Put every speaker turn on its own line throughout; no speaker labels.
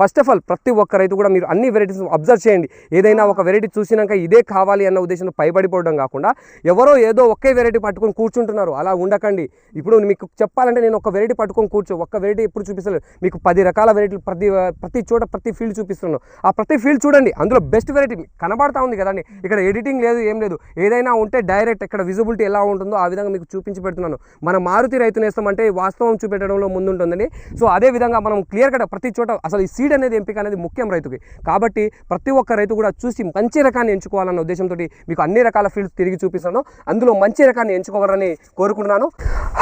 First of all ప్రతి ఒక్క రైతు కూడా మీరు అన్ని వెరైటీస్ అబ్జర్వ్ చేయండి. ఏదైనా ఒక వెరైటీ చూసినాక ఇదే కావాలి అన్న ఉద్దేశంతో పైబడిపోవడం కాకుండా ఎవరో ఏదో ఒకే వెరైటీ పట్టుకొని కూర్చుంటున్నారు. అలా ఉండకండి. ఇప్పుడు మీకు చెప్పాలంటే నేను ఒక వెరైటీ పట్టుకొని కూర్చో ఒక్క వెరైటీ ఎప్పుడు చూపిస్తలేదు. మీకు పది రకాల వెరైటీలు ప్రతి ప్రతి చోట ప్రతి ఫీల్డ్ చూపిస్తున్నాను. ఆ ప్రతి ఫీల్డ్ చూడండి. అందులో బెస్ట్ వెరైటీ కనబడతా ఉంది కదండి. ఇక్కడ ఎడిటింగ్ లేదు ఏం లేదు. ఏదైనా ఉంటే డైరెక్ట్ ఇక్కడ విజిబిలిటీ ఎలా ఉంటుందో ఆ విధంగా మీకు చూపించి పెడుతున్నాను. మన మారుతి రైతు నేస్తామంటే వాస్తవం చూపెట్టడంలో ముందుంటుందండి సో అదే విధంగా మనం క్లియర్ కట్ ప్రతి చోట అసలు ఈ సీడ్ అనేది ఎంపిక అనేది ముఖ్యం రైతుకి. కాబట్టి ప్రతి ఒక్క రైతు కూడా చూసి మంచి రకాన్ని ఎంచుకోవాలన్న ఉద్దేశంతో మీకు అన్ని రకాల ఫీల్డ్స్ తిరిగి చూపిస్తాను. అందులో మంచి రకాన్ని ఎంచుకోవాలని కోరుకుంటున్నాను.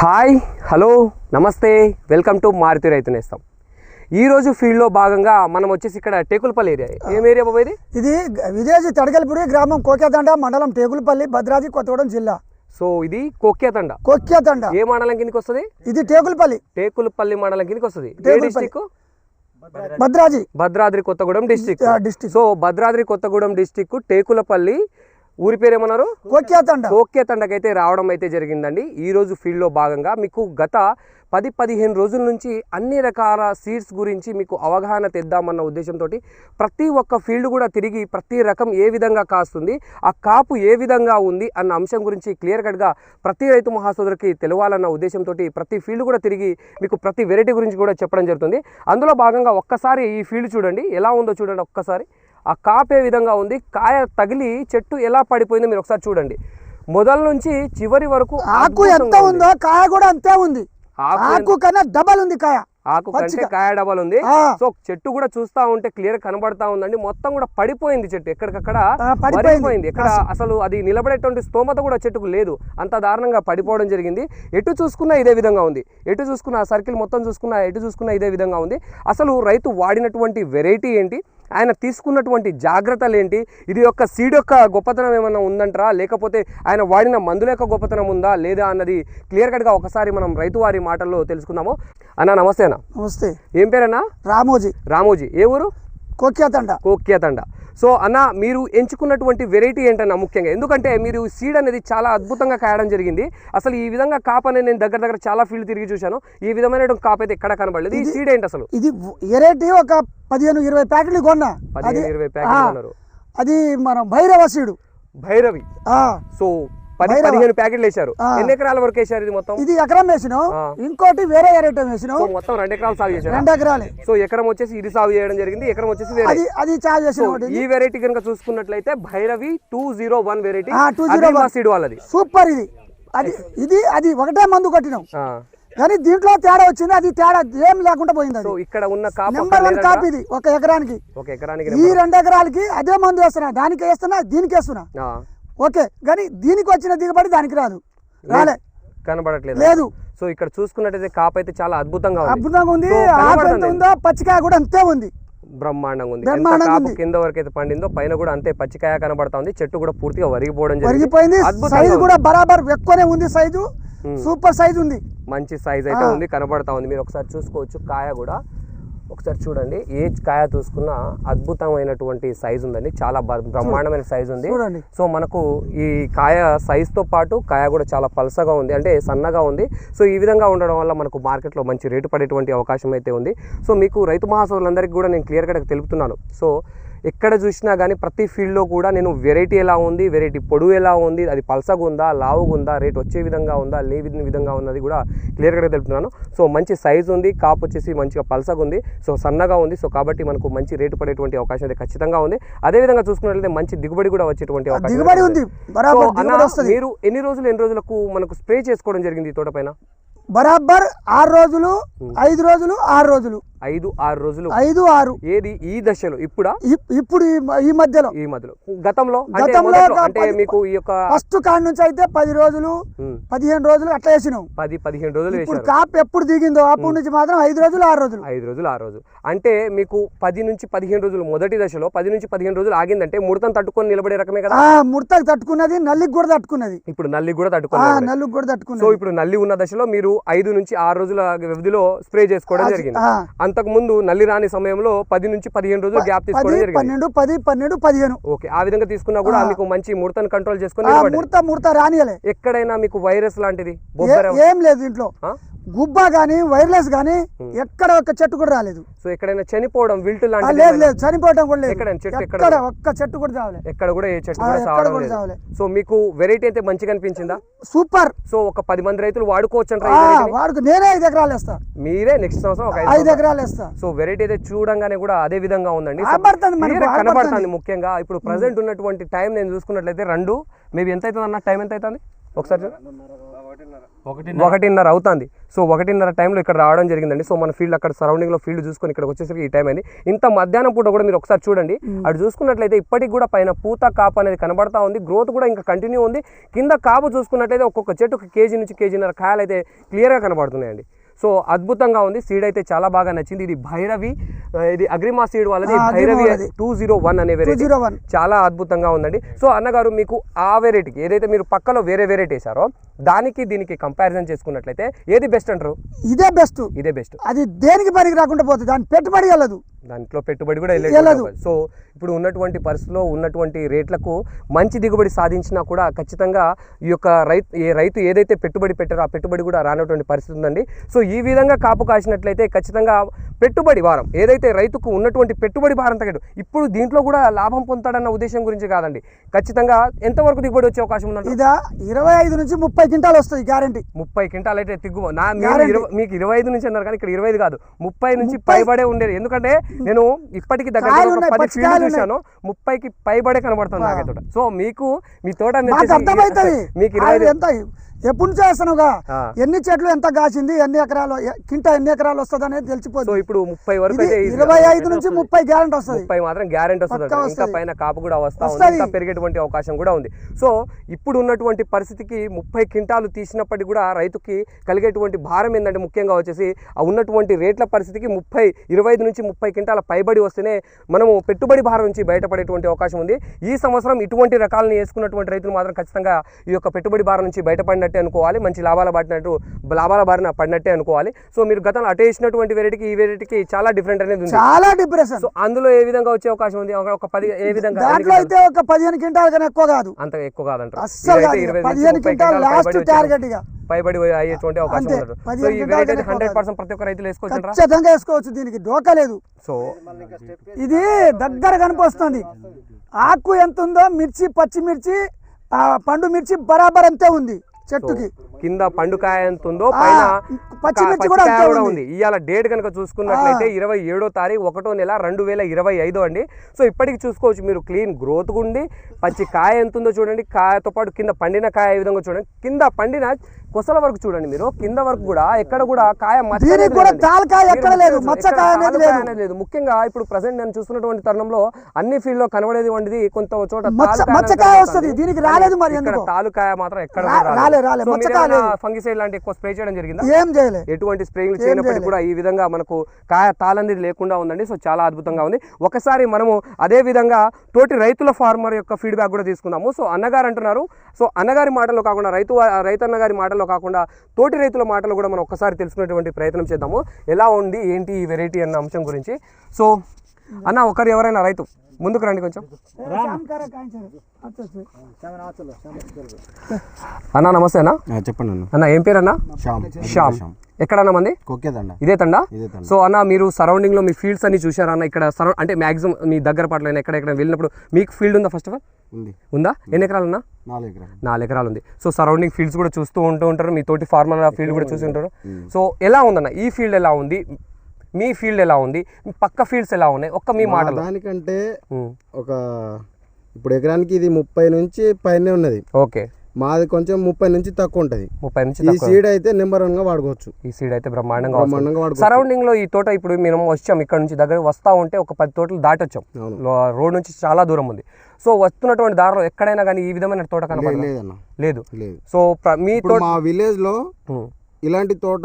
హాయ్ హలో నమస్తే వెల్కమ్ టు మారుతి రైతు నేస్తం. ఈ రోజు ఫీల్డ్లో భాగంగా మనం వచ్చేసి ఇక్కడ టేకులపల్లి ఏరియా. ఏం ఏరియా బాబు ఇది?
ఇది తడకలపూడి గ్రామం కోకేతండ మండలం టేకులపల్లి భద్రాద్రి కొత్తగూడెం జిల్లా.
సో ఇది కొక్కేతండ
కోక్యతండ
ఏ మండలం కిందకి వస్తుంది?
ఇది టేకులపల్లి.
టేకులపల్లి మండలం కిందకి వస్తుంది. District
Bhadraji
Bhadradri Kothagudem district
district
so Bhadradri Kothagudem district Tekulapalli ఊరి పేరు ఏమన్నారు?
కోక్యతండ.
ఓకే తండకైతే రావడం అయితే జరిగిందండి. ఈ రోజు ఫీల్డ్లో భాగంగా మీకు గత పది పదిహేను రోజుల నుంచి అన్ని రకాల సీడ్స్ గురించి మీకు అవగాహన తెద్దామన్న ఉద్దేశంతో ప్రతి ఒక్క ఫీల్డ్ కూడా తిరిగి ప్రతి రకం ఏ విధంగా కాస్తుంది ఆ కాపు ఏ విధంగా ఉంది అన్న అంశం గురించి క్లియర్ కట్గా ప్రతి రైతు మహాసోదరికి తెలవాలన్న ఉద్దేశంతో ప్రతి ఫీల్డ్ కూడా తిరిగి మీకు ప్రతి వెరైటీ గురించి కూడా చెప్పడం జరుగుతుంది. అందులో భాగంగా ఒక్కసారి ఈ ఫీల్డ్ చూడండి. ఎలా ఉందో చూడండి ఒక్కసారి. ఆ కాపు విధంగా ఉంది. కాయ తగిలి చెట్టు ఎలా పడిపోయిందో మీరు ఒకసారి చూడండి. మొదల నుంచి చివరి వరకు
ఆకు ఎంత
ఉంది.
కాయ కూడా అంతే ఉంది.
ఆకు
కన్నా డబల్ ఉంది కాయ.
ఆకు కంటే. కాయ డబల్ ఉంది. సో చెట్టు కూడా చూస్తా ఉంటే క్లియర్ కనబడతా ఉందండి. మొత్తం కూడా పడిపోయింది చెట్టు. ఎక్కడికక్కడ
పడిపోయింది.
పడిపోయింది ఎక్కడ అసలు అది నిలబడేటువంటి స్తోమత కూడా చెట్టుకు లేదు. అంత దారుణంగా పడిపోవడం జరిగింది. ఎటు చూసుకున్నా ఇదే విధంగా ఉంది. ఎటు చూసుకున్నా సర్కిల్ మొత్తం చూసుకున్నా ఎటు చూసుకున్నా ఇదే విధంగా ఉంది. అసలు రైతు వాడినటువంటి వెరైటీ ఏంటి? ఆయన తీసుకున్నటువంటి జాగ్రత్తలు ఏంటి ఇది యొక్క సీడ్ యొక్క గొప్పతనం ఏమైనా ఉందంటారా? లేకపోతే ఆయన వాడిన మందుల యొక్క గొప్పతనం ఉందా? లేదా అన్నది క్లియర్ కట్గా ఒకసారి మనం రైతు వారి మాటల్లో తెలుసుకుందాము. అన్న నమస్తే అన్న.
నమస్తే.
ఏం పేరన్నా?
రామోజీ.
రామోజీ. ఏ ఊరు?
కోక్యతండ.
కోక్యతండ. సో అన్న మీరు ఎంచుకున్నటువంటి వెరైటీ ఏంటన్నా ముఖ్యంగా? ఎందుకంటే మీరు సీడ్ అనేది చాలా అద్భుతంగా కాయడం జరిగింది. అసలు ఈ విధంగా కాప్ అనేది నేను దగ్గర దగ్గర చాలా ఫీల్డ్ తిరిగి చూశాను. ఈ విధమైన కాప్ అయితే ఎక్కడ కనబడలేదు. ఈ సీడ్ ఏంటి అసలు?
ఇది ఎరేటి ఒక పదిహేను ఇరవై ప్యాకెట్లు కొన్నా.
పదిహేను ఇరవై ప్యాకెట్లు
అది మనం భైరవ సీడు.
భైరవి. సో పది. పదిహేను ప్యాకెట్లు వేశారు.
ఆ.
ఎన్ని ఎకరాల వరకు వేశారు ఇది మొత్తం?
ఇది ఎకరం వేసినాం. ఇంకోటి వేరే ఎరేటం వేసినాం.
మొత్తం రెండు ఎకరాలు సాగు చేశారు?
రెండు ఎకరాలే.
సో ఎకరం వచ్చేసి ఇది సాగు చేయడం జరిగింది ఎకరం వచ్చేసి వేరే.
అది అది చార్జ్
సో
చేసిన
ఈ వెరైటీ కనుక చూసుకున్నట్లయితే Bhairavi two zero one variety
ఆ, 201.
సీడ్ వాళ్ళది.
సూపర్ ఇది. అది ఇది అది ఒకటే మందు కొట్టినాం. కానీ దీంట్లో తేడా వచ్చింది అది తేడా ఏం లేకుండా పోయింది అది.
ఇక్కడ ఉన్న
నెంబర్ వన్? కాపీ ఇది ఒక ఎకరానికి.
ఒక ఎకరానికి
ఈ రెండు ఎకరాలకి అదే మందు వేస్తున్నా దానికి వేస్తున్నా దీనికి వేస్తున్నా. ఓకే కానీ దీనికి వచ్చిన దిగుబడి దానికి రాదు. రాలే.
కనబడట్లేదు.
లేదు.
సో ఇక్కడ చూసుకున్నట్టయితే కాపు అయితే చాలా అద్భుతంగా
అద్భుతంగా ఉంది. ఉందో? పచ్చికాయ కూడా అంతే ఉంది.
బ్రహ్మాండంగా ఉంది. కాపు. కింద వరకు అయితే పండిందో పైన కూడా అంతే పచ్చికాయ కనబడతా ఉంది. చెట్టు కూడా పూర్తిగా వరిగిపోవడం జరిగింది.
వరిగిపోయింది. సైజు. కూడా బరాబర్ ఎక్కువనే ఉంది సైజు. సూపర్ సైజు ఉంది.
మంచి సైజ్ అయితే. ఉంది కనబడతా ఉంది. మీరు ఒకసారి చూసుకోవచ్చు. కాయ కూడా ఒకసారి చూడండి. ఏ కాయ చూసుకున్నా అద్భుతమైనటువంటి సైజ్ ఉందండి. చాలా బ్రహ్మాండమైన సైజ్ ఉంది. సో మనకు ఈ కాయ సైజ్తో పాటు కాయ కూడా చాలా పల్సగా ఉంది. అంటే సన్నగా ఉంది. సో ఈ విధంగా ఉండడం వల్ల మనకు మార్కెట్లో మంచి రేటు పడేటువంటి అవకాశం అయితే ఉంది. సో మీకు రైతు మహాసోదరులందరికీ కూడా నేను క్లియర్గా తెలుపుతున్నాను. సో ఎక్కడ చూసినా కానీ ప్రతి ఫీల్డ్లో కూడా నేను వెరైటీ ఎలా ఉంది వెరైటీ పొడవు ఎలా ఉంది అది పల్సగా ఉందా లావుగా ఉందా రేట్ వచ్చే విధంగా ఉందా లేవి విధంగా ఉన్నది కూడా క్లియర్గా తెలుపుతున్నాను. సో మంచి సైజ్ ఉంది కాపు వచ్చేసి మంచిగా పల్సగా ఉంది సో సన్నగా ఉంది. సో కాబట్టి మనకు మంచి రేటు పడేటువంటి అవకాశం అయితే ఖచ్చితంగా ఉంది. అదేవిధంగా చూసుకున్నట్లయితే మంచి దిగుబడి కూడా వచ్చేటువంటి అవకాశం
ఉంది.
మీరు ఎన్ని రోజులు ఎన్ని రోజులకు మనకు స్ప్రే చేసుకోవడం జరిగింది ఈ తోట పైన
బరాబర్ ఆరు రోజులు ఐదు రోజులు ఆరు రోజులు.
ఐదు ఆరు రోజులు.
ఐదు ఆరు.
ఏది? ఈ దశలో. ఇప్పుడా?
ఇప్- ఇప్పుడు ఈ మధ్యలో.
ఈ మధ్యలో. గతంలో? అంటే
గతంలో
అంటే మీకు ఈ యొక్క
ఫస్ట్ కాడ నుంచి అయితే పది రోజులు పదిహేను రోజులు అట్లా వేసినాం.
పది పదిహేను రోజులు
ఇప్పుడు కాపు ఎప్పుడు దిగిందో అప్పటి నుంచి మాత్రం ఐదు రోజులు ఆరు రోజులు.
ఐదు రోజులు ఆ రోజు అంటే మీకు పది నుంచి పదిహేను రోజులు మొదటి దశలో పది నుంచి పదిహేను రోజులు ఆగిందంటే ముడతను తట్టుకొని నిలబడే రకమే కదా?
ఆ ముడతకు తట్టుకున్నది నల్లికి కూడా తట్టుకున్నది.
ఇప్పుడు నల్లి కూడా
ఆ
తట్టుకొని నిలబడే.
నల్లికి కూడా
సో
తట్టుకున్నది
ఇప్పుడు నల్లి ఉన్న దశలో మీరు ఐదు నుంచి ఆరు రోజుల వ్యవధిలో స్ప్రే చేసుకోవడం జరిగింది. అంతకు ముందు నల్లి రాని సమయంలో పది నుంచి పదిహేను రోజులు గ్యాప్ తీసుకోవడం
పది
జరిగింది.
పన్నెండు పది పన్నెండు పదిహేను.
ఓకే ఆ విధంగా తీసుకున్నా కూడా మీకు మంచి ముడతను కంట్రోల్ చేసుకొని
ఆ
నిలబడ్డాయి.
ముడత ముడత రానియలే.
ఎక్కడైనా మీకు వైరస్ లాంటిది
ఏ- లేదు దీంట్లో
ఆ?
గుబ్బ కానీ వైర్లెస్ కానీ ఎక్కడ ఒక్క చెట్టు కూడా రాలేదు.
సో ఎక్కడైనా చనిపోవడం విల్ట్
ఆ,
లాంటిది
లేదు చనిపోవటం కూడా లేదు.
ఎక్కడండి? చెట్టు ఎక్కడ?
ఎక్కడ ఒక్క చెట్టు కూడా రావలేదు
ఎక్కడ కూడా ఏ చెట్టు కూడా
ఎక్కడ.
సో మీకు వెరైటీ అయితే మంచిగా అనిపించిందా?
సూపర్.
సో ఒక పది మంది రైతులు వాడుకోవచ్చు
వాడుకు నేనే ఐదు ఎకరాలు వేస్తా.
మీరే నెక్స్ట్ సంవత్సరం ఒక ఐదు
ఎకరాలు వేస్తా.
సో వెరైటీ అయితే చూడంగానే కూడా అదే విధంగా ఉందండి.
కనబడుతుంది
ముఖ్యంగా. ఇప్పుడు ప్రజెంట్ ఉన్నటువంటి టైం నేను చూసుకున్నట్లయితే రెండు. మేబీ ఎంత అవుతుంది అన్న టైం ఎంత అవుతుంది? ఒకసారి ఒకటిన్నర. అవుతుంది. సో ఒకటిన్నర టైంలో ఇక్కడ రావడం జరిగిందండి. సో మన ఫీల్డ్ అక్కడ సరౌండింగ్లో ఫీల్డ్ చూసుకొని ఇక్కడికి వచ్చేసరికి ఈ టైం అయింది. ఇంత మధ్యాహ్నం పూట కూడా మీరు ఒకసారి చూడండి. అటు చూసుకున్నట్లయితే ఇప్పటికి కూడా పైన పూత కాపు అనేది కనబడతా ఉంది. గ్రోత్ కూడా ఇంకా కంటిన్యూ ఉంది. కింద కాపు చూసుకున్నట్లయితే ఒక్కొక్క చెట్టు కేజీ నుంచి కేజీన్నర కాయలు అయితే క్లియర్గా కనబడుతున్నాయండి. సో అద్భుతంగా ఉంది. సీడ్ అయితే చాలా బాగా నచ్చింది. ఇది భైరవి ఇది అగ్రిమా సీడ్ వాళ్ళది. భైరవి. టూ జీరో వన్ అనే వెరైటీ
201.
చాలా అద్భుతంగా ఉందండి. సో అన్నగారు మీకు ఆ వెరైటీకి ఏదైతే మీరు పక్కలో వేరే వెరైటీ వేసారో దానికి దీనికి కంపారిజన్ చేసుకున్నట్లయితే ఏది బెస్ట్ అంటారు?
ఇదే బెస్ట్
ఇదే బెస్ట్
అది దేనికి పనికి రాకుండా పోతుంది? దాని పెట్టుబడి వెళ్ళదు.
దాంట్లో పెట్టుబడి కూడా
వెళ్ళదు.
వెళ్ళేది సో ఇప్పుడు ఉన్నటువంటి పరిస్థితిలో ఉన్నటువంటి రేట్లకు మంచి దిగుబడి సాధించినా కూడా ఖచ్చితంగా ఈ యొక్క రైతు ఏ రైతు ఏదైతే పెట్టుబడి పెట్టారో ఆ పెట్టుబడి కూడా రానటువంటి పరిస్థితి ఉందండి. సో ఈ విధంగా కాపు కాసినట్లయితే ఖచ్చితంగా పెట్టుబడి భారం ఏదైతే రైతుకు ఉన్నటువంటి పెట్టుబడి భారం తగ్గదు ఇప్పుడు దీంట్లో కూడా లాభం పొందుతాడన్న ఉద్దేశం గురించి కాదండి. ఖచ్చితంగా ఎంతవరకు దిగుబడి వచ్చే అవకాశం ఉందండి
ఇదా ఇరవై ఐదు నుంచి ముప్పై క్వింటాలు వస్తుంది గ్యారంటీ
ముప్పై క్వింటాల్ అయితే తిగ్గు. నా మీరు మీకు ఇరవై ఐదు నుంచి అన్నారు కానీ ఇక్కడ ఇరవై ఐదు కాదు. ముప్పై నుంచి పైబడే ఉండేది. ఎందుకంటే నేను ఇప్పటికి దగ్గర పది ఫీల్డ్ చూశాను. ముప్పైకి పైబడే కనబడుతుంది నాకే తోట సో మీకు మీ తోట
మాకు
ఇరవై
ఎప్పుడు
ఆ.
ఎన్ని చెట్లు ఎంత కాసింది? ఎన్ని ఎకరాలు కింట ఎన్ని ఎకరాలు వస్తుంది అనేది తెలిసిపోతుంది
ఇప్పుడు ముప్పై వరకు
ఇరవై ఐదు నుంచి ముప్పై గ్యారంటీ వస్తుంది.
ముప్పై మాత్రం గ్యారెంటీ వస్తుంది ఇంకా. పైన కాపు కూడా వస్తా పెరిగేటువంటి అవకాశం కూడా ఉంది. సో ఇప్పుడు ఉన్నటువంటి పరిస్థితికి ముప్పై క్వింటాలు తీసినప్పటికీ కూడా రైతుకి కలిగేటువంటి భారం ఏంటంటే ముఖ్యంగా వచ్చేసి ఆ ఉన్నటువంటి రేట్ల పరిస్థితికి ముప్పై ఇరవై ఐదు నుంచి ముప్పై క్వింటాల పైబడి వస్తేనే మనము పెట్టుబడి భారం నుంచి బయటపడేటువంటి అవకాశం ఉంది. ఈ సంవత్సరం ఇటువంటి రకాలను వేసుకున్నటువంటి రైతులు మాత్రం ఖచ్చితంగా ఈ యొక్క పెట్టుబడి భారం నుంచి బయటపడినట్టే అనుకోవాలి మంచి లాభాల పడినట్టు లాభాల బారిన పడినట్టే అనుకోవాలి. సో మీరు గతంలో అటే వేసినటువంటి వెరైటీకి ఈ వెరైటీకి చాలా డిఫరెంట్ అనేది ఉంది.
చాలా డిప్రెషన్
సో అందులో ఏ విధంగా వచ్చే అవకాశం ఉంది? ఒక- పది ఏ విధంగా?
దాంట్లో అయితే ఒక పదిహేను క్వింటాల కన్నా ఎక్కువ కాదు.
అంత ఎక్కువ కాదంటారు.
అస్సలు పదిహేను క్వింటాల్ లాస్ట్ టార్గెట్ ఇక.
పైబడి అయ్యేటువంటి అవకాశం సో ఈ వెరైటీ హండ్రెడ్ పర్సెంట్ ప్రతి ఒక్క రైతులు వేసుకోవచ్చంటారా?
ఖచ్చితంగా వేసుకోవచ్చు. దీనికి డోకా లేదు.
సో
ఇది దగ్గర కనిపిస్తుంది. ఆకు ఎంత ఉందో మిర్చి పచ్చిమిర్చి పండు మిర్చి బరాబర్ అంతే ఉంది. చెట్టుకి.
కింద పండుకాయ ఎంత ఉందో పైన
పచ్చిమిర్చి కూడా. ఉంది.
ఇవాళ డేట్ కనుక చూసుకున్నట్లయితే ఇరవై ఏడో తారీఖు ఒకటో నెల రెండు వేల ఇరవై ఐదు అండి. సో ఇప్పటికి చూసుకోవచ్చు మీరు క్లీన్ గ్రోత్ ఉండి పచ్చి కాయ ఎంత ఉందో చూడండి. కాయతో పాటు కింద పండిన కాయ ఏ విధంగా చూడండి. కింద పండిన కొసల వరకు చూడండి మీరు కింద వరకు కూడా ఎక్కడ కూడా కాయ
ఎక్కడ లేదు, అనేది లేదు.
ముఖ్యంగా ఇప్పుడు ప్రజెంట్ నేను చూస్తున్నటువంటి తరుణంలో అన్ని ఫీల్డ్లో కనబడేది వంటిది కొంత చోట.
వస్తది. దీనికి రాలేదు మరి?
తాలుకాయ మాత్రం ఎక్కడ. ఫంగిసైడ్ లాంటి ఎక్కువ స్ప్రే చేయడం జరిగిందా
ఏం
ఎటువంటి స్ప్రేలు
ఏం
చేయనప్పటికీ. కూడా ఈ విధంగా మనకు కాయ తాళంది లేకుండా ఉందండి సో చాలా అద్భుతంగా ఉంది ఒకసారి మనము అదే విధంగా తోటి రైతుల ఫార్మర్ యొక్క ఫీడ్బ్యాక్ కూడా తీసుకుందాము సో అన్నగారు అంటున్నారు సో అన్నగారి మాటల్లో కాకుండా రైతు వా- రైతన్న గారి మాటల్లో కాకుండా తోటి రైతుల మాటలు కూడా మనం ఒక్కసారి తెలుసుకునేటువంటి ప్రయత్నం చేద్దాము. ఎలా ఉంది ఏంటి ఈ వెరైటీ అన్న అంశం గురించి? సో అన్న ఒకరు ఎవరైనా రైతు ముందుకు రండి కొంచెం. అన్న. నమస్తే అన్న.
చెప్పండి అన్న.
అన్న ఏం పేరు అన్న?
శ్యామ్.
శ్యామ్. ఎక్కడన్నా మంది? ఇదే తండా?
ఇదే తండ.
సో అన్న మీరు సరౌండింగ్లో మీ ఫీల్డ్స్ అన్ని చూసారా అన్న? ఇక్కడ సరౌ అంటే మాక్సిమం మీ దగ్గర పట్ల ఎక్కడ ఎక్కడ వెళ్ళినప్పుడు మీకు ఫీల్డ్ ఉందా ఫస్ట్ ఆఫ్ ఆల్
ఉంది.
ఉందా? ఎన్ని ఎకరాలు ఉన్నా
నాలుగు ఎకరాలు.
నాలుగు ఎకరాలు ఉంది. సో సరౌండింగ్ ఫీల్డ్స్ కూడా చూస్తూ ఉంటూ ఉంటారు. మీ తోటి ఫార్మర్ ఫీల్డ్ కూడా చూసి ఉంటారు. సో ఎలా ఉందన్న? ఈ ఫీల్డ్ ఎలా ఉంది? మీ ఫీల్డ్ ఎలా ఉంది? పక్క ఫీల్డ్స్ ఎలా ఉన్నాయి? ఒక్క మీ
మా
మాటలో.
దానికంటే ఒక ఇప్పుడు ఎకరానికి ఇది ముప్పై నుంచి పైనే ఉన్నది.
ఓకే.
మాది కొంచెం ముప్పై నుంచి తక్కువ ఉంటుంది.
ముప్పై నుంచి
ఈ సీడ్ అయితే నెంబర్ వన్గా వాడుకోవచ్చు.
ఈ సీడ్ అయితే బ్రహ్మాండంగా
బ్రహ్మాండంగా వాడుకోవచ్చు.
సరౌండింగ్లో ఈ తోట ఇప్పుడు మేము వచ్చాం ఇక్కడ నుంచి దగ్గర వస్తా ఉంటే ఒక పది తోటలు దాటొచ్చాం. రోడ్ నుంచి చాలా దూరం ఉంది. సో వస్తున్నటువంటి దారిలో ఎక్కడైనా కానీ ఈ విధమైన తోట
లే-
కనపడదు?
లేదన్న.
లేదు.
లేదు.
సో మీ
మా
విలేజ్లో
ఇలాంటి తోట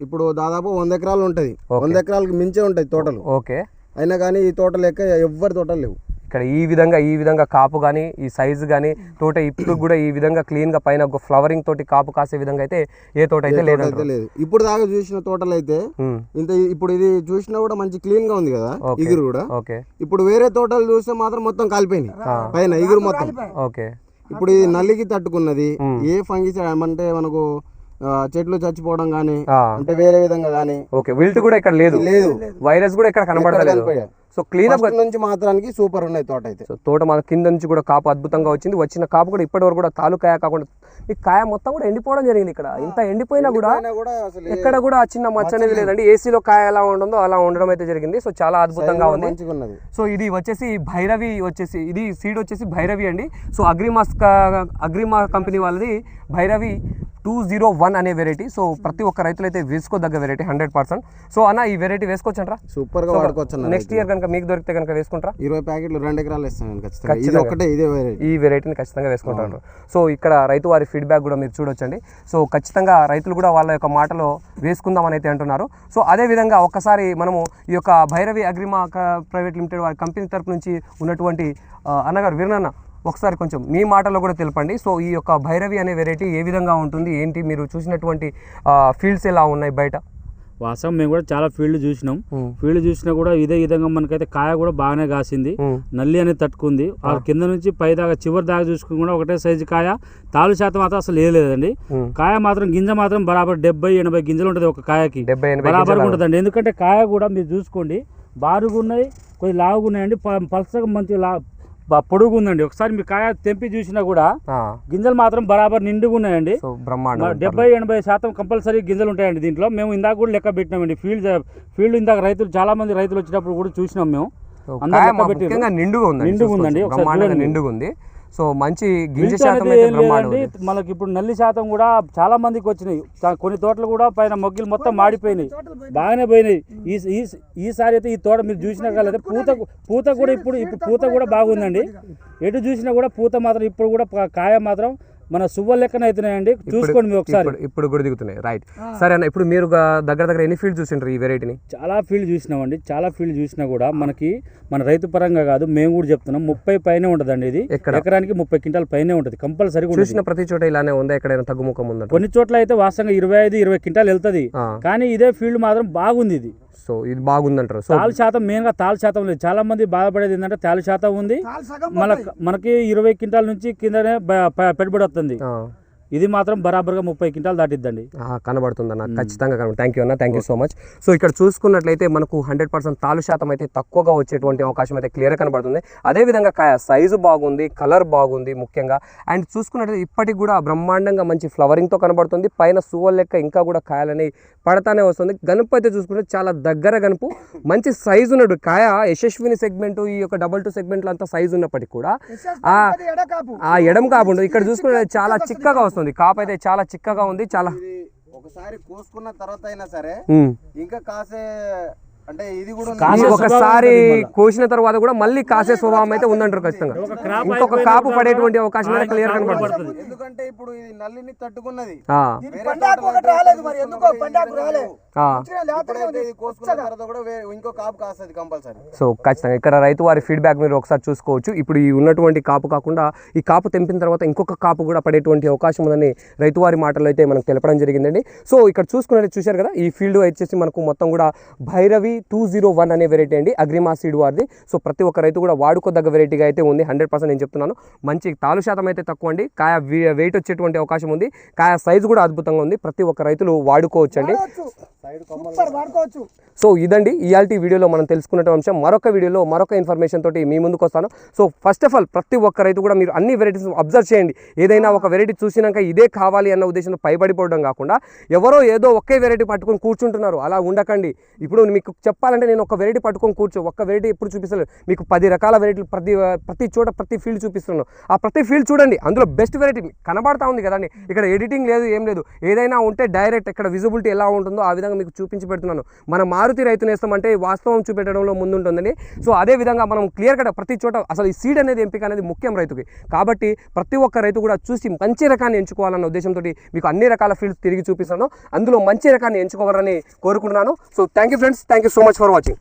ఇప్పుడు దాదాపు వంద ఎకరాలు ఉంటది. వంద ఎకరాలకు మించే ఉంటాయి తోటలు.
ఓకే.
అయినా కానీ ఈ తోట లెక్క ఎవ్వరి తోటలు లేవు.
ఇక్కడ ఈ విధంగా ఈ విధంగా కాపు కానీ ఈ సైజు కానీ తోట ఇప్పుడు కూడా ఈ విధంగా క్లీన్గా పైన ఒక ఫ్లవరింగ్ తోటి కాపు కాసే విధంగా అయితే ఏ తోట అయితే లేదంటారు?
లేదు. ఇప్పుడు దాకా చూసిన తోటలు అయితే ఇంత ఇప్పుడు ఇది చూసినా కూడా మంచి క్లీన్గా ఉంది కదా. ఇగురు కూడా.
ఓకే.
ఇప్పుడు వేరే తోటలు చూస్తే మాత్రం మొత్తం కాలిపోయినాయి. పైన ఇగురు మొత్తం.
ఓకే.
ఇప్పుడు ఇది నల్లికి తట్టుకున్నది ఏ ఫంగిసైడ్ అంటే మనకు చెట్లు చచ్చిపోవడం కానీ అంటే వేరే విధంగా కానీ
ఓకే. విల్ట్ కూడా ఇక్కడ లేదు.
లేదు.
వైరస్ కూడా ఇక్కడ
కనపడలేదు.
సో క్లీనప్
First నుంచి మాత్రానికి సూపర్ ఉన్నాయి తోట అయితే.
సో తోట మన కింద నుంచి కూడా కాపు అద్భుతంగా వచ్చింది. వచ్చిన కాపు కూడా ఇప్పటివరకు కూడా తాలూకాయ కాకుండా ఈ కాయ మొత్తం కూడా ఎండిపోవడం జరిగింది ఇక్కడ. ఇంత ఎండిపోయినా కూడా ఎక్కడ కూడా చిన్న మచ్చ అనేది లేదండి. ఏసీలో కాయ ఎలా ఉంటుందో అలా ఉండడం అయితే జరిగింది. సో చాలా అద్భుతంగా ఉంది. సో ఇది వచ్చేసి భైరవి వచ్చేసి ఇది సీడ్ వచ్చేసి భైరవి అండి. సో అగ్రిమాస్ అగ్రిమా కంపెనీ వాళ్ళది. భైరవి టూ జీరో వన్ అనే వెరైటీ సో ప్రతి ఒక్క రైతులు అయితే వేసుకోదగ్గ వెరైటీ హండ్రెడ్ పర్సెంట్ సో అన్న ఈ వెరైటీ వేసుకోవచ్చంటారా
సూపర్గా వాడుకోవచ్చు
నెక్స్ట్ ఇయర్ కనుక మీకు దొరికితే కనుక వేసుకుంటారా?
ఇరవై ప్యాకెట్లు రెండు ఎకరాలు ఇస్తాను నేను ఖచ్చితంగా. ఇది
ఖచ్చితంగా.
ఒకటే ఇదే వేరే
ఈ వెరైటీని ఖచ్చితంగా వేసుకుంటారు. సో ఇక్కడ రైతు వారి ఫీడ్బ్యాక్ కూడా మీరు చూడొచ్చండి. సో ఖచ్చితంగా రైతులు కూడా వాళ్ళ యొక్క మాటలో వేసుకుందామని అయితే అంటున్నారు. సో అదే విధంగా ఒక్కసారి మనము ఈ యొక్క భైరవి అగ్రిమా ప్రైవేట్ లిమిటెడ్ వారి కంపెనీ తరపు నుంచి ఉన్నటువంటి అన్నగారు వీరనన్న ఒకసారి కొంచెం మీ మాటలో కూడా తెలపండి. సో ఈ యొక్క భైరవి అనే వెరైటీ ఏ విధంగా ఉంటుంది? ఏంటి? మీరు చూసినటువంటి ఫీల్డ్స్ ఎలా ఉన్నాయి బయట?
వాస్తవం మేము కూడా చాలా ఫీల్డ్ చూసినాం. ఫీల్డ్ చూసినా కూడా ఇదే విధంగా మనకైతే కాయ కూడా బాగానే కాసింది. నల్లి అనేది తట్టుకుంది. ఆ కింద నుంచి పై దాకా చివరి దాకా చూసుకుని కూడా ఒకటే సైజు కాయ. తాలు శాతం మాత్రం అసలు ఏ లేదండి. కాయ మాత్రం గింజ మాత్రం బరాబర్ డెబ్బై ఎనభై గింజలు ఉంటుంది ఒక కాయకి. బరాబర్ ఉంటుందండి. ఎందుకంటే కాయ కూడా మీరు చూసుకోండి బారుగా ఉన్నాయి కొద్ది లావుగా ఉన్నాయండి. పలసగా మంచి లా పొడుగు ఉందండి. ఒకసారి మీరు కాయ తెంపి చూసినా కూడా గింజలు మాత్రం బరాబర్ నిండుగా ఉన్నాయండి. డెబ్బై ఎనభై శాతం కంపల్సరీ గింజలు ఉంటాయండి దీంట్లో. మేము ఇందాక కూడా లెక్క పెట్టినామండి. ఫీల్డ్ ఫీల్డ్ ఇందాక రైతులు చాలా మంది రైతులు వచ్చినప్పుడు కూడా చూసినాం మేము.
మా నిండుగా ఉందండి.
నిండుగా. ఉందండి.
నిండుగా ఉంది. సో మంచి గింజ శాతం.
మనకి ఇప్పుడు నల్లి శాతం కూడా చాలా మందికి వచ్చినాయి. కొన్ని తోటలు కూడా పైన మొగ్గులు మొత్తం మాడిపోయినాయి. బాగానే పోయినాయి. ఈ ఈ- ఈసారి అయితే ఈ తోట మీరు చూసినా కదా పూత పూత కూడా ఇప్పుడు ఇప్పుడు పూత కూడా బాగుందండి. ఎటు చూసినా కూడా పూత మాత్రం ఇప్పుడు కూడా కాయ మాత్రం మన సువ్వ లెక్కన అవుతున్నాయండి చూసుకోండి మీరు ఒకసారి.
ఇప్పుడు కూడా దిగుతున్నాయి. రైట్ సరే అన్న ఇప్పుడు మీరు దగ్గర దగ్గర ఎన్ని ఫీల్డ్ చూసింటారు ఈ వెరైటీని
చాలా ఫీల్డ్ చూసినామండి. చాలా ఫీల్డ్ చూసినా కూడా మనకి మన రైతు పరంగా కాదు మేము కూడా చెప్తున్నాం. ముప్పై పైనే ఉంటుందండి ఇది? ఎకరానికి ముప్పై క్వింటాల్ పైనే ఉంటుంది. కంపల్సరీగా ఉంటుంది
చూసిన ప్రతి చోట ఇలానే ఉందా? ఎక్కడైనా తగ్గుముఖం ఉందంట
కొన్ని చోట్ల అయితే వాస్తవంగా ఇరవై ఐదు ఇరవై క్వింటాల్ వెళ్తుంది. కానీ ఇదే ఫీల్డ్ మాత్రం బాగుంది ఇది.
సో ఇది బాగుందంటారు. సో
తాలు శాతం మెయిన్గా తాలు శాతం లేదు. చాలా మంది బాధపడేది ఏంటంటే తాలు శాతం ఉంది. మన మనకి ఇరవై క్వింటాల్ నుంచి కిందనే పెట్టుబడి వస్తుంది.
ఆ,
ఇది మాత్రం బరాబర్గా ముప్పై క్వింటాల్ దాటిద్దండి.
ఆ, కనబడుతుంది అన్న ఖచ్చితంగా కనబడు థ్యాంక్ యూ అన్న. Thank you so much so ఇక్కడ చూసుకున్నట్లయితే మనకు హండ్రెడ్ పర్సెంట్ తాలు శాతం అయితే తక్కువగా వచ్చేటువంటి అవకాశం అయితే క్లియర్ కనబడుతుంది. అదేవిధంగా కాయ సైజు బాగుంది కలర్ బాగుంది ముఖ్యంగా. అండ్ చూసుకున్నట్లయితే ఇప్పటికి కూడా బ్రహ్మాండంగా మంచి ఫ్లవరింగ్తో కనబడుతుంది. పైన సువల్ లెక్క ఇంకా కూడా కాయలని పడతానే వస్తుంది. గనుపు అయితే చూసుకుంటే చాలా దగ్గర గనుపు. మంచి సైజు ఉన్నాడు కాయ యశస్విని సెగ్మెంట్ ఈ యొక్క డబల్ టూ సెగ్మెంట్లో అంతా సైజు ఉన్నప్పటికీ కూడా ఆ ఎడం కాకుండా ఇక్కడ చూసుకుంటే చాలా చిక్కగా వస్తుంది. కాపు అయితే చాలా చిక్కగా ఉంది చాలా
ఒకసారి కోసుకున్న తర్వాత అయినా సరే. ఇంకా కాసే అంటే ఇది కూడా
కాసే
ఇది
స్వభావం
ఒకసారి. కోసిన తర్వాత కూడా మళ్ళీ కాసే స్వభావం అయితే ఉందంటారు ఖచ్చితంగా. ఇంకొక కాపు పడేటువంటి అవకాశం అయితే క్లియర్.
ఎందుకంటే ఇప్పుడు ఇది నల్లిని తట్టుకున్నది.
సో ఖచ్చితంగా ఇక్కడ రైతు వారి ఫీడ్బ్యాక్ మీరు ఒకసారి చూసుకోవచ్చు. ఇప్పుడు ఈ ఉన్నటువంటి కాపు కాకుండా ఈ కాపు తెంపిన తర్వాత ఇంకొక కాపు కూడా పడేటువంటి అవకాశం ఉందని రైతు వారి మాటలు అయితే మనకు తెలపడం జరిగిందండి. సో ఇక్కడ చూసుకున్నట్టు చూశారు కదా ఈ ఫీల్డ్ వచ్చేసి మనకు మొత్తం కూడా భైరవి టూ జీరో వన్ అనే వెరైటీ అండి. అగ్రిమా సీడ్ వారిది. సో ప్రతి ఒక్క రైతు కూడా వాడుకోదగ్గ వెరైటీగా అయితే ఉంది. హండ్రెడ్ పర్సెంట్ నేను చెప్తున్నాను. మంచి తాలు శాతం అయితే తక్కువ అండి. కాయ వెయిట్ వచ్చేటువంటి అవకాశం ఉంది. కాయ సైజు కూడా అద్భుతంగా ఉంది. ప్రతి ఒక్క రైతులు వాడుకోవచ్చు అండి
వాడుకోవచ్చు.
సో ఇదండి ఇయాల్టి వీడియోలో మనం తెలుసుకున్న అంశం. మరొక వీడియోలో మరొక ఇన్ఫర్మేషన్ తోటి మీ ముందుకు వస్తాను. సో ఫస్ట్ ఆఫ్ ఆల్ ప్రతి ఒక్క రైతు కూడా మీరు అన్ని వెరైటీస్ అబ్జర్వ్ చేయండి. ఏదైనా ఒక వెరైటీ చూసినాక ఇదే కావాలి అన్న ఉద్దేశంతో పైబడిపోవడం కాకుండా ఎవరో ఏదో ఒకే వెరైటీ పట్టుకొని కూర్చుంటున్నారు. అలా ఉండకండి. ఇప్పుడు మీకు చెప్పాలంటే నేను ఒక వెరైటీ పట్టుకొని కూర్చో ఒక్క వెరైటీ ఎప్పుడు చూపిస్తలేదు. మీకు పది రకాల వెరైటీలు ప్రతి ప్రతి చోట ప్రతి ఫీల్డ్ చూపిస్తున్నాను. ఆ ప్రతి ఫీల్డ్ చూడండి. అందులో బెస్ట్ వెరైటీ కనబడతా ఉంది కదండి. ఇక్కడ ఎడిటింగ్ లేదు ఏం లేదు. ఏదైనా ఉంటే డైరెక్ట్ ఇక్కడ విజిబిలిటీ ఎలా ఉంటుందో ఆ విధంగా మీకు చూపించి పెడుతున్నాను. మన మారుతి రైతు నేస్తామంటే వాస్తవం చూపెట్టడంలో ముందుంటుందండి సో అదే విధంగా మనం క్లియర్ కట్ ప్రతి చోట అసలు ఈ సీడ్ అనేది ఎంపిక అనేది ముఖ్యం రైతుకి. కాబట్టి ప్రతి ఒక్క రైతు కూడా చూసి మంచి రకాన్ని ఎంచుకోవాలన్న ఉద్దేశంతో మీకు అన్ని రకాల ఫీల్డ్స్ తిరిగి చూపిస్తాను. అందులో మంచి రకాన్ని ఎంచుకోవాలని కోరుకుంటున్నాను. So thank you friends thank you so much for watching